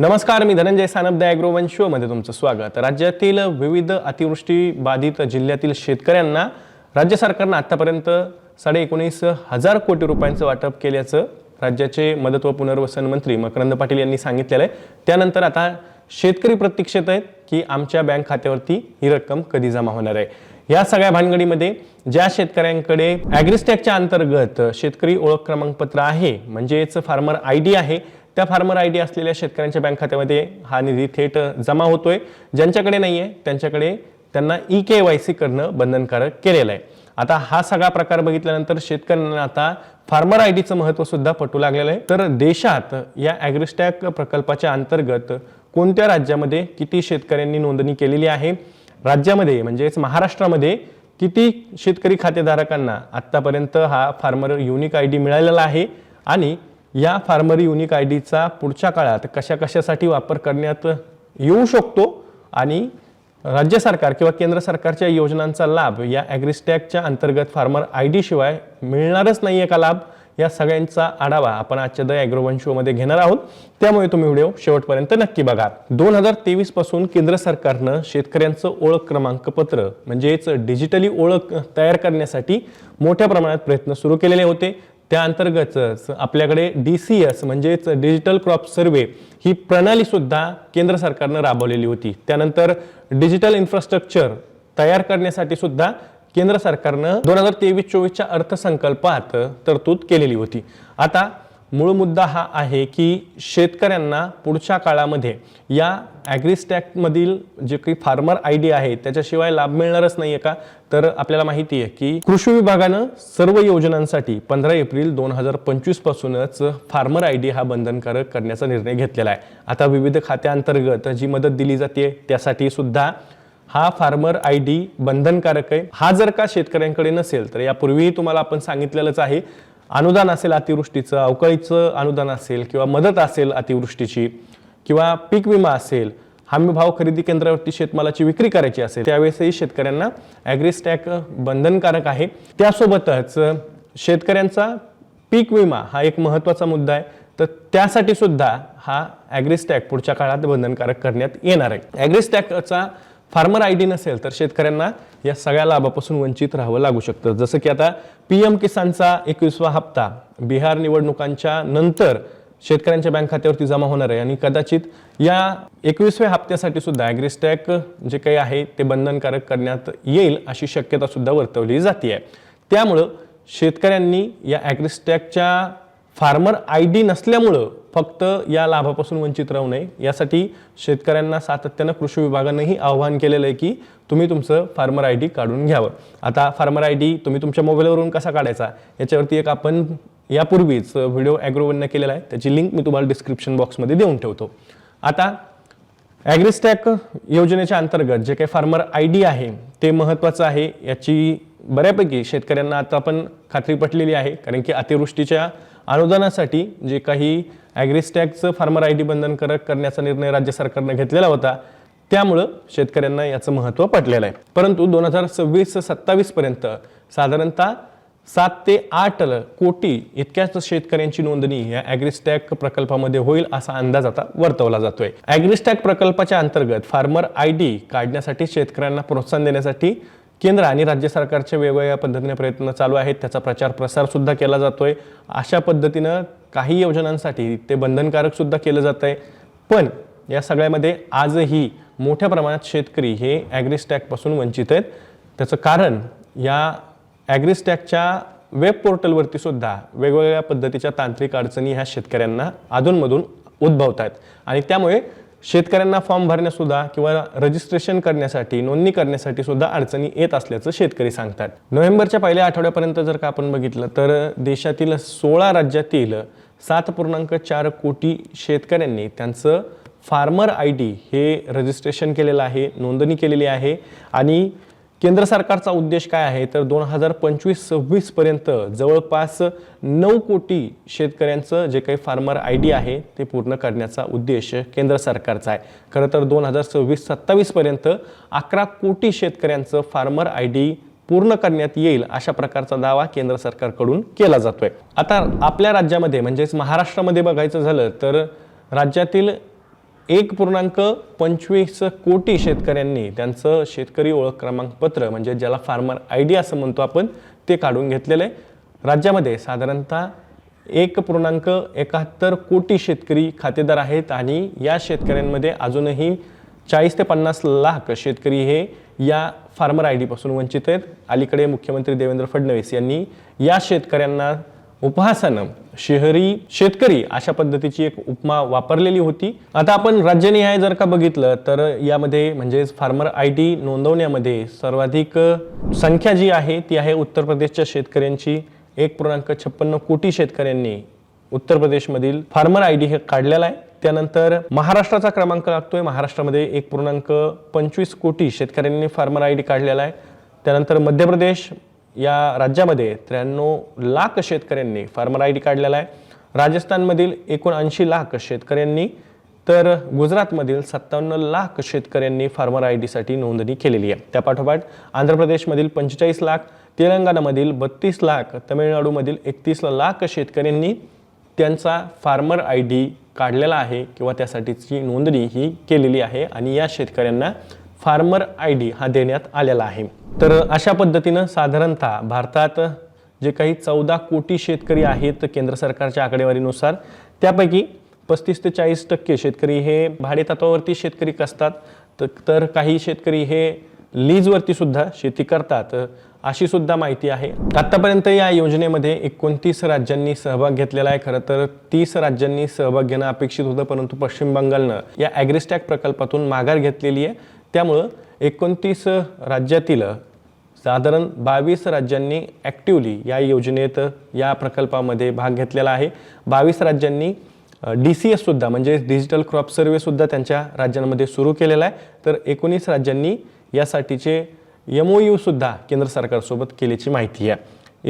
नमस्कार मी धनंजय सानप द ॲग्रोवन शोमध्ये तुमचं स्वागत. राज्यातील विविध अतिवृष्टी बाधित जिल्ह्यातील शेतकऱ्यांना राज्य सरकारनं आतापर्यंत साडे एकोणीस हजार कोटी रुपयांचं वाटप केल्याचं राज्याचे मदत व पुनर्वसन मंत्री मकरंद पाटील यांनी सांगितलेलं आहे. त्यानंतर आता शेतकरी प्रतीक्षेत आहेत की आमच्या बँक खात्यावरती ही रक्कम कधी जमा होणार आहे. या सगळ्या भानगडीमध्ये ज्या शेतकऱ्यांकडे ॲग्रिस्टॅकच्या अंतर्गत शेतकरी ओळख क्रमांकपत्र आहे म्हणजेच फार्मर आय डी आहे त्या फार्मर आय डी असलेल्या शेतकऱ्यांच्या बँक खात्यामध्ये हा निधी थेट जमा होतोय. ज्यांच्याकडे नाही आहे त्यांच्याकडे त्यांना ई के वाय सी करणं बंधनकारक केलेलं आहे. आता हा सगळा प्रकार बघितल्यानंतर शेतकऱ्यांना आता फार्मर आय डीचं महत्त्व सुद्धा पटू लागलेलं आहे. तर देशात या ॲग्रिस्टॅक प्रकल्पाच्या अंतर्गत कोणत्या राज्यामध्ये किती शेतकऱ्यांनी नोंदणी केलेली आहे? राज्यामध्ये म्हणजेच महाराष्ट्रामध्ये किती शेतकरी खातेधारकांना आत्तापर्यंत हा फार्मर युनिक आय डी मिळालेला आहे? आणि या फार्मर युनिक आय डीचा पुढच्या काळात कशा कशासाठी वापर करण्यात येऊ शकतो आणि राज्य सरकार किंवा केंद्र सरकारच्या योजनांचा लाभ या ॲग्रिस्टॅकच्या अंतर्गत फार्मर आय डी शिवाय मिळणारच नाही आहे का लाभ? या सगळ्यांचा आढावा आपण आजच्या द ॲग्रोवन शोमध्ये घेणार आहोत. त्यामुळे तुम्ही व्हिडिओ शेवटपर्यंत नक्की बघा. दोन हजार तेवीसपासून केंद्र सरकारनं शेतकऱ्यांचं ओळख क्रमांकपत्र म्हणजेच डिजिटली ओळख तयार करण्यासाठी मोठ्या प्रमाणात प्रयत्न सुरू केलेले होते. त्या अंतर्गत आपल्याकडे डी सी एस म्हणजेच डिजिटल क्रॉप सर्वे ही प्रणालीसुद्धा केंद्र सरकारनं राबवलेली होती. त्यानंतर डिजिटल इन्फ्रास्ट्रक्चर तयार करण्यासाठी सुद्धा केंद्र सरकारनं दोन हजार तेवीस चोवीसच्या अर्थसंकल्पात तरतूद केलेली होती. आता मूळ मुद्दा हा आहे की शेतकऱ्यांना पुढच्या काळामध्ये या ॲग्रिस्टॅकमधील जे काही फार्मर आय डी आहे त्याच्याशिवाय लाभ मिळणारच नाही आहे का? तर आपल्याला माहिती आहे की कृषी विभागानं सर्व योजनांसाठी पंधरा एप्रिल दोन हजार पंचवीसपासूनच फार्मर आय डी हा बंधनकारक करण्याचा निर्णय घेतलेला आहे. आता विविध खात्याअंतर्गत जी मदत दिली जाते त्यासाठी सुद्धा हा फार्मर आय डी बंधनकारक आहे. हा जर का शेतकऱ्यांकडे नसेल तर यापूर्वीही तुम्हाला आपण सांगितलेलंच आहे अनुदान असेल अतिवृष्टीचं अवकाळीचं अनुदान असेल किंवा मदत असेल अतिवृष्टीची किंवा पीक विमा असेल हमी भाव खरेदी केंद्रावरती शेतमालाची विक्री करायची असेल त्यावेळेसही शेतकऱ्यांना ॲग्रिस्टॅक बंधनकारक आहे. त्यासोबतच शेतकऱ्यांचा पीक विमा हा एक महत्त्वाचा मुद्दा आहे. तर त्यासाठी सुद्धा हा ॲग्रिस्टॅक पुढच्या काळात बंधनकारक करण्यात येणार आहे. ॲग्रिस्टॅकचा फार्मर आय डी नसेल तर शेतकऱ्यांना या सगळ्या लाभापासून वंचित राहावं लागू शकतं. जसं की आता पी एम किसानचा एकवीसवा हप्ता बिहार निवडणुकांच्या नंतर शेतकऱ्यांच्या बँक खात्यावरती जमा होणार आहे. आणि कदाचित या एकवीसव्या हप्त्यासाठी सुद्धा ॲग्रिस्टॅक जे काही आहे ते बंधनकारक करण्यात येईल अशी शक्यता सुद्धा वर्तवली जाते आहे त्यामुळं शेतकऱ्यांनी या ॲग्रिस्टॅकच्या फार्मर आय डी नसल्यामुळं फक्त या लाभापासून वंचित राहू नये. यासाठी शेतकऱ्यांना सातत्यानं कृषी विभागानंही आवाहन केलेलं आहे की तुम्ही तुमचं फार्मर आय डी काढून घ्यावं. आता फार्मर आय डी तुम्ही तुमच्या मोबाईलवरून कसा काढायचा? याच्यावरती एक आपण यापूर्वीच व्हिडिओ ॲग्रोवननं केलेला आहे. त्याची लिंक मी तुम्हाला डिस्क्रिप्शन बॉक्समध्ये देऊन ठेवतो. आता ॲग्रिस्टॅक योजनेच्या अंतर्गत जे काही फार्मर आय डी आहे ते महत्त्वाचं आहे. याची बऱ्यापैकी शेतकऱ्यांना आता आपण खात्री पटलेली आहे. कारण की अतिवृष्टीच्या अनुदानासाठी जे काही ॲग्रिस्टॅगचं फार्मर आय डी बंधनकारक करण्याचा निर्णय राज्य सरकारनं घेतलेला होता त्यामुळं शेतकऱ्यांना याचं महत्त्व पटलेलं आहे. परंतु दोन हजार सव्वीस सत्तावीसपर्यंत साधारणतः सात ते आठ कोटी इतक्याच शेतकऱ्यांची नोंदणी या ॲग्रिस्टॅक प्रकल्पामध्ये होईल असा अंदाज आता वर्तवला जातोय. ॲग्रिस्टॅक प्रकल्पाच्या अंतर्गत फार्मर आय डी काढण्यासाठी शेतकऱ्यांना प्रोत्साहन देण्यासाठी केंद्र आणि राज्य सरकारच्या वेगवेगळ्या पद्धतीने प्रयत्न चालू आहेत. त्याचा प्रचार प्रसार सुद्धा केला आहे अशा पद्धतीनं काही योजनांसाठी ते बंधनकारक सुद्धा केलं जात आहे पण या सगळ्यामध्ये आजही मोठ्या प्रमाणात शेतकरी हे ॲग्रिस्टॅकपासून वंचित आहेत. त्याचं कारण या ॲग्रिस्टॅकच्या वेब पोर्टलवरती सुद्धा वेगवेगळ्या पद्धतीच्या तांत्रिक अडचणी ह्या शेतकऱ्यांना अधूनमधून उद्भवत आहेत आणि त्यामुळे शेतकऱ्यांना फॉर्म भरण्यासुद्धा किंवा रजिस्ट्रेशन करण्यासाठी नोंदणी करण्यासाठी सुद्धा अडचणी येत असल्याचं शेतकरी सांगतात. नोव्हेंबरच्या पहिल्या आठवड्यापर्यंत जर का आपण बघितलं तर देशातील सोळा राज्यातील सात पूर्णांक चार कोटी शेतकऱ्यांनी त्यांचं फार्मर आय डी हे रजिस्ट्रेशन केलेलं आहे नोंदणी केलेली आहे आणि केंद्र सरकारचा उद्देश काय आहे? तर दोन हजार पंचवीस सव्वीस पर्यंत जवळपास नऊ कोटी शेतकऱ्यांचं जे काही फार्मर आय डी आहे ते पूर्ण करण्याचा उद्देश केंद्र सरकारचा आहे. खरं तर दोन हजार सव्वीस सत्तावीसपर्यंत अकरा कोटी शेतकऱ्यांचं फार्मर आय डी पूर्ण करण्यात येईल अशा प्रकारचा दावा केंद्र सरकारकडून केला जातोय. आता आपल्या राज्यामध्ये म्हणजेच महाराष्ट्रामध्ये बघायचं झालं तर राज्यातील एक पूर्णांक पंचवीस कोटी शेतकऱ्यांनी त्यांचं शेतकरी ओळख क्रमांक पत्र म्हणजे ज्याला फार्मर आय डी असं म्हणतो आपण ते काढून घेतलेलं आहे. राज्यामध्ये साधारणतः एक पूर्णांक एकाहत्तर कोटी शेतकरी खातेदार आहेत आणि या शेतकऱ्यांमध्ये अजूनही चाळीस ते पन्नास लाख शेतकरी हे या फार्मर आय डीपासून वंचित आहेत. अलीकडे मुख्यमंत्री देवेंद्र फडणवीस यांनी या शेतकऱ्यांना उपहासानं शहरी शेतकरी अशा पद्धतीची एक उपमा वापरलेली होती. आता आपण राज्यनिहाय जर का बघितलं तर यामध्ये म्हणजेच फार्मर आय डी नोंदवण्यामध्ये सर्वाधिक संख्या जी आहे ती आहे उत्तर प्रदेशच्या शेतकऱ्यांची. एक पूर्णांक छप्पन्न कोटी शेतकऱ्यांनी उत्तर प्रदेशमधील फार्मर आय डी हे काढलेला आहे. त्यानंतर महाराष्ट्राचा क्रमांक लागतोय. महाराष्ट्रामध्ये एक पूर्णांक पंचवीस कोटी शेतकऱ्यांनी फार्मर आय डी काढलेला आहे. त्यानंतर मध्य प्रदेश या राज्यामध्ये त्र्याण्णव लाख शेतकऱ्यांनी फार्मर आय डी काढलेला आहे. राजस्थानमधील एकोणऐंशी लाख शेतकऱ्यांनी तर गुजरातमधील सत्तावन्न लाख शेतकऱ्यांनी फार्मर आय डीसाठी नोंदणी केलेली आहे. त्यापाठोपाठ आंध्र प्रदेशमधील पंचेचाळीस लाख तेलंगणामधील बत्तीस लाख तमिळनाडूमधील एकतीस लाख शेतकऱ्यांनी त्यांचा फार्मर आय डी काढलेला आहे किंवा त्यासाठीची नोंदणी ही केलेली आहे आणि या शेतकऱ्यांना फार्मर आय डी हा देण्यात आलेला आहे. तर अशा पद्धतीनं साधारणतः भारतात जे काही चौदा कोटी शेतकरी आहेत केंद्र सरकारच्या आकडेवारीनुसार त्यापैकी पस्तीस ते चाळीस टक्के शेतकरी हे भाडेतत्वावरती शेतकरी कसतात तर काही शेतकरी हे लीजवरती सुद्धा शेती करतात अशी सुद्धा माहिती आहे. आतापर्यंत या योजनेमध्ये एकोणतीस राज्यांनी सहभाग घेतलेला आहे खरं तर तीस राज्यांनी सहभाग घेणं अपेक्षित होतं परंतु पश्चिम बंगालनं या ॲग्रिस्टॅक प्रकल्पातून माघार घेतलेली आहे. त्यामुळं एकोणतीस राज्यातील साधारण बावीस राज्यांनी ॲक्टिवली या योजनेत या प्रकल्पामध्ये भाग घेतलेला आहे. बावीस राज्यांनी डी सी एस सुद्धा म्हणजे डिजिटल क्रॉप सर्वेसुद्धा त्यांच्या राज्यांमध्ये सुरू केलेला आहे. तर एकोणीस राज्यांनी यासाठीचे एम ओ यू सुद्धा केंद्र सरकारसोबत केल्याची माहिती आहे.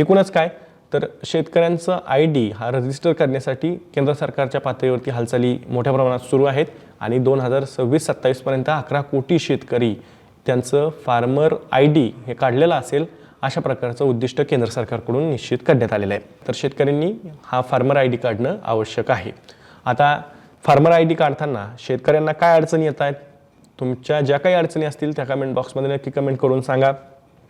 एकूणच काय? तर शेतकऱ्यांचं आय डी हा रजिस्टर करण्यासाठी केंद्र सरकारच्या पातळीवरती हालचाली मोठ्या प्रमाणात सुरू आहेत आणि दोन हजार सव्वीस सत्तावीसपर्यंत अकरा कोटी शेतकरी त्यांचं फार्मर आय डी हे काढलेलं असेल अशा प्रकारचं उद्दिष्ट केंद्र सरकारकडून निश्चित करण्यात आलेलं आहे. तर शेतकऱ्यांनी हा फार्मर आय डी काढणं आवश्यक आहे. आता फार्मर आय डी काढताना शेतकऱ्यांना काय अडचणी येत आहेत? तुमच्या ज्या काही अडचणी असतील त्या कमेंट बॉक्समध्ये नक्की कमेंट करून सांगा.